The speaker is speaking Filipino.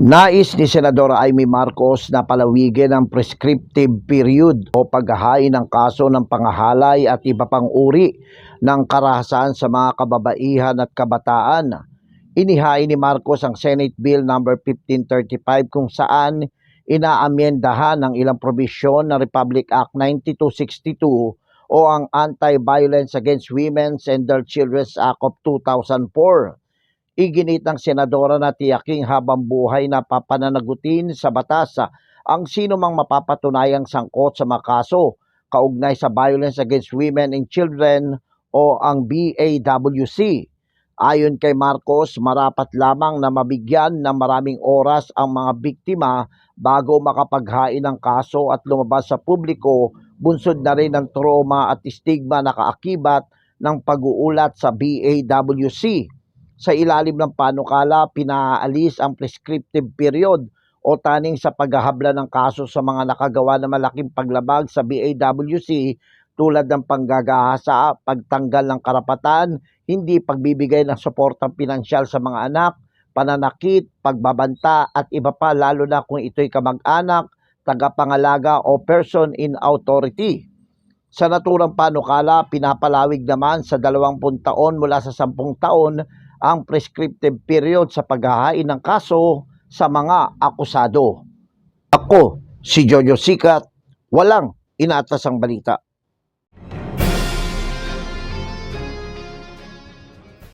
Nais ni Senadora Amy Marcos na palawigin ang prescriptive period o paghahain ng kaso ng pangahalay at iba pang uri ng karahasan sa mga kababaihan at kabataan. Inihain ni Marcos ang Senate Bill No. 1535 kung saan inaamyendahan ng ilang probisyon ng Republic Act 9262 o ang Anti-Violence Against Women and Their Children's Act of 2004 iginit ng senadora na tiyaking habang buhay na papananagutin sa batas ang sino mang mapapatunayang sangkot sa mga kaso kaugnay sa violence against women and children o ang BAWC. Ayon kay Marcos, marapat lamang na mabigyan ng maraming oras ang mga biktima bago makapaghain ng kaso at lumabas sa publiko, bunsod na rin ng trauma at stigma na kaakibat ng pag-uulat sa BAWC sa ilalim ng panukala, pinaalis ang prescriptive period o taning sa paghahabla ng kaso sa mga nakagawa ng malaking paglabag sa BAWC tulad ng panggagahasa, pagtanggal ng karapatan, hindi pagbibigay ng suportang pinansyal sa mga anak, pananakit, pagbabanta at iba pa lalo na kung ito'y kamag-anak, tagapangalaga o person in authority. Sa naturang panukala, pinapalawig naman sa 20 taon mula sa 10 taon ang prescriptive period sa paghahain ng kaso sa mga akusado. Ako, si Jojo Sikat, walang inaatas ang balita.